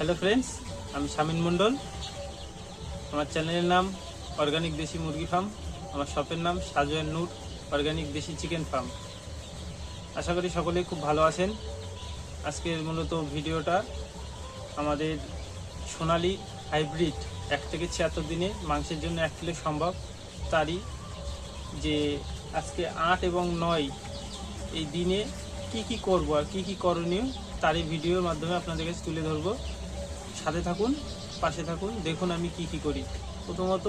Hello friends আমি শামিন মণ্ডল আমার চ্যানেলের নাম অর্গানিক দেশি মুরগি ফার্ম আমার শপের নাম Sajoyar Noor organic desi chicken farm আশা করি সকলেই খুব ভালো আছেন। আজকের মূলত ভিডিওটা আমাদের সোনালি হাইব্রিড এক থেকে ছিয়াত্তর দিনে মাংসের জন্য এক কিলো সম্ভব। তারই যে আজকে আট এবং নয় এই দিনে কি কি করব আর কি কি করণীয়, তারই ভিডিওর মাধ্যমে আপনাদের কাছে তুলে ধরবো। সাথে থাকুন, পাশে থাকুন, দেখুন আমি কি কি করি। প্রথমত,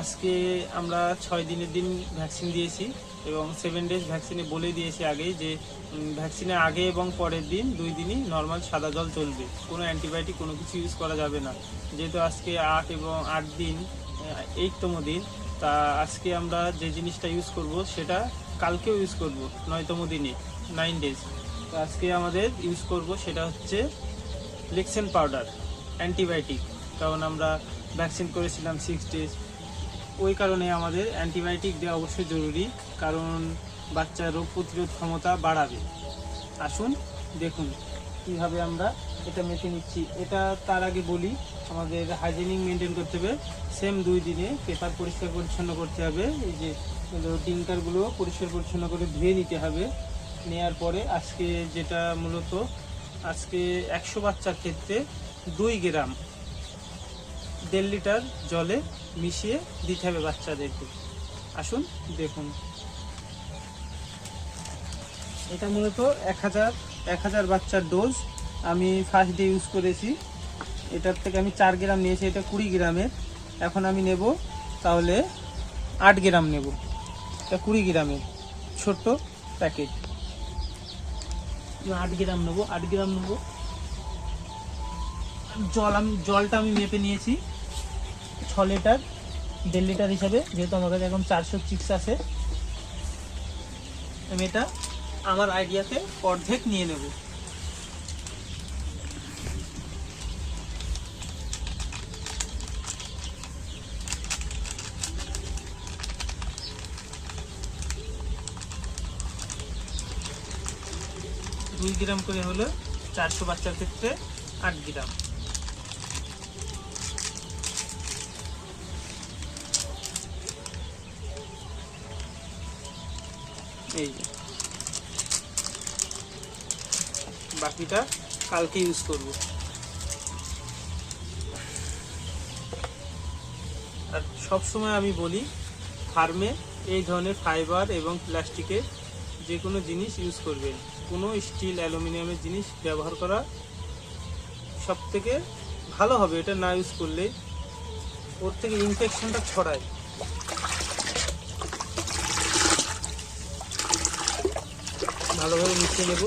আজকে আমরা ছয় দিনের দিন ভ্যাকসিন দিয়েছি এবং সেভেন ডেজ ভ্যাকসিনে বলে দিয়েছি আগেই যে ভ্যাকসিনের আগে এবং পরের দিন দুই দিনই নর্মাল সাদা জল চলবে। কোনো অ্যান্টিবায়োটিক কোনো কিছু ইউজ করা যাবে না। যেহেতু আজকে আট এবং আট দিন এইটতম দিন, তা আজকে আমরা যে জিনিসটা ইউজ করব সেটা কালকেও ইউজ করব, নয়তম দিনে নাইন ডেজ আজকে আমাদের ইউজ করব সেটা হচ্ছে লেক্সেন পাউডার। অ্যান্টিবায়োটিক, কারণ আমরা ভ্যাকসিন করেছিলাম সিক্স ডেজ ওই কারণে আমাদের অ্যান্টিবায়োটিক দেওয়া অবশ্যই জরুরি, কারণ বাচ্চার রোগ প্রতিরোধ ক্ষমতা বাড়াবে। আসুন দেখুন কীভাবে আমরা এটা মেখে নিচ্ছি। এটা তার আগে বলি, আমাদের হাইজেনিক মেনটেন করতে হবে। সেম দুই দিনে পেপার পরিষ্কার পরিচ্ছন্ন করতে হবে। এই যে ডিঙ্কারগুলো পরিষ্কার পরিচ্ছন্ন করে ধুয়ে নিতে হবে। নেয়ার পরে আজকে যেটা মূলত, আজকে একশো বাচ্চার ক্ষেত্রে দুই গ্রাম দেড় লিটার জলে মিশিয়ে দিতে হবে বাচ্চাদেরকে। আসুন, দেখুন। এটা মূলত এক হাজার এক হাজার বাচ্চার ডোজ আমি ফার্স্ট ডে ইউজ করেছি। এটার থেকে আমি চার গ্রাম নিয়েছি, এটা কুড়ি গ্রামের। এখন আমি নেব, তাহলে আট গ্রাম নেব। এটা কুড়ি গ্রামের, ছোট্ট প্যাকেট। আট গ্রাম নেব, আট গ্রাম নেব। জল আমি, জলটা আমি মেপে নিয়েছি। ছ লিটার, দেড় লিটার হিসাবে, যেহেতু আমার কাছে এখন চারশো চিক্স আছে। আমি এটা আমার আইডিয়াতে অর্ধেক নিয়ে নেব। দুই গ্রাম করে হলো চারশো বাচ্চার ক্ষেত্রে আট গ্রাম। এই। বাকিটা কালকে ইউজ করব। আর সব সময় আমি বলি, ফার্মে এই ধরনের ফাইবার এবং প্লাস্টিকের যে কোনো জিনিস ইউজ করবেন। কোনো স্টিল অ্যালুমিনিয়ামের জিনিস ব্যবহার করা সব থেকে ভালো হবে। এটা না ইউজ করলে ওর থেকে ইনফেকশনটা ছড়ায়। ভালোভাবে মিশিয়ে নেব।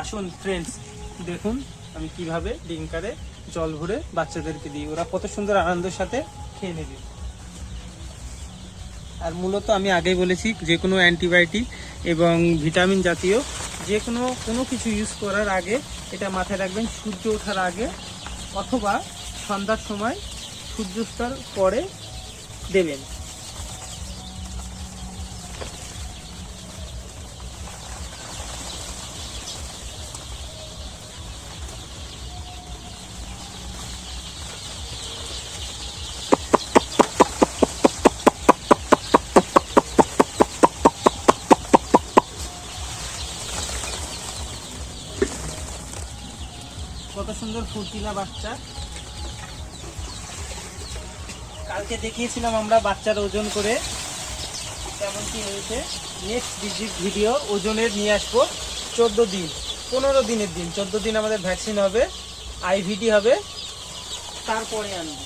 আসুন ফ্রেন্ডস দেখুন আমি কীভাবে ডিঙ্কারে জল ভরে বাচ্চাদেরকে দিই। ওরা কত সুন্দর আনন্দের সাথে খেয়ে নেবে। আর মূলত আমি আগেই বলেছি, যে কোনো অ্যান্টিবায়োটিক এবং ভিটামিন জাতীয় যে কোনো কোনো কিছু ইউজ করার আগে, এটা মাথায় রাখবেন, সূর্য ওঠার আগে অথবা সন্ধ্যার সময় সূর্যাস্তের পরে দেবেন। কত সুন্দর ফুর্তিলা বাচ্চা। কালকে দেখিয়েছিলাম আমরা বাচ্চার ওজন করে। কেমন কি হয়েছে? নেক্সট ডিজিট ভিডিও ওজনের নিয়ে আসব। চোদ্দ দিন, পনেরো দিনের দিন। চোদ্দ দিন আমাদের ভ্যাকসিন হবে আইভিডি হবে। তারপরে আনব।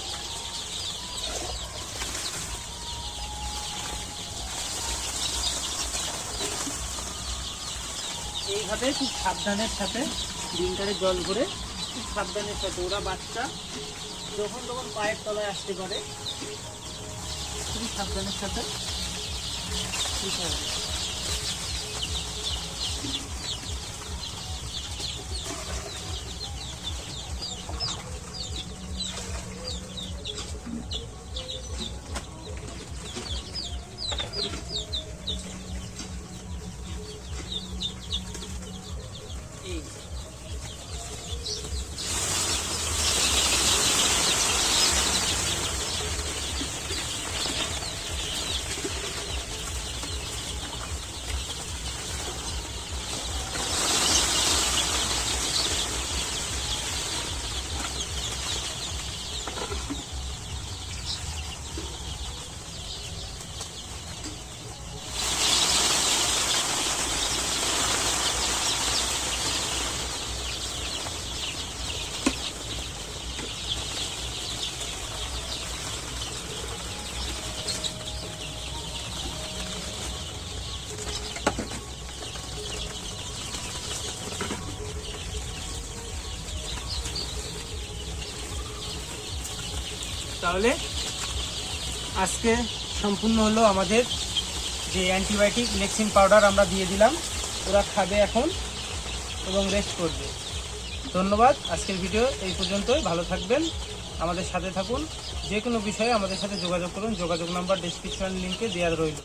এইভাবে খুব সাবধানের সাথে ডিঙ্কারে জল ভরে খুব সাবধানের সাথে ওরা বাচ্চা। যখন তখন পায়ের তলায় আসতে পারে। খুবই সাবধানের সাথে। তাহলে আজকে সম্পূর্ণ হলো আমাদের যে অ্যান্টিবায়োটিক ভ্যাকসিন পাউডার আমরা দিয়ে দিলাম, ওরা খাবে এখন এবং রেস্ট করবে। ধন্যবাদ, আজকের ভিডিও এই পর্যন্তই, ভালো থাকবেন, আমাদের সাথে থাকুন যে কোনো বিষয়ে আমাদের সাথে যোগাযোগ করুন, যোগাযোগ নাম্বার ডিসক্রিপশন লিঙ্কে দেওয়া রইল।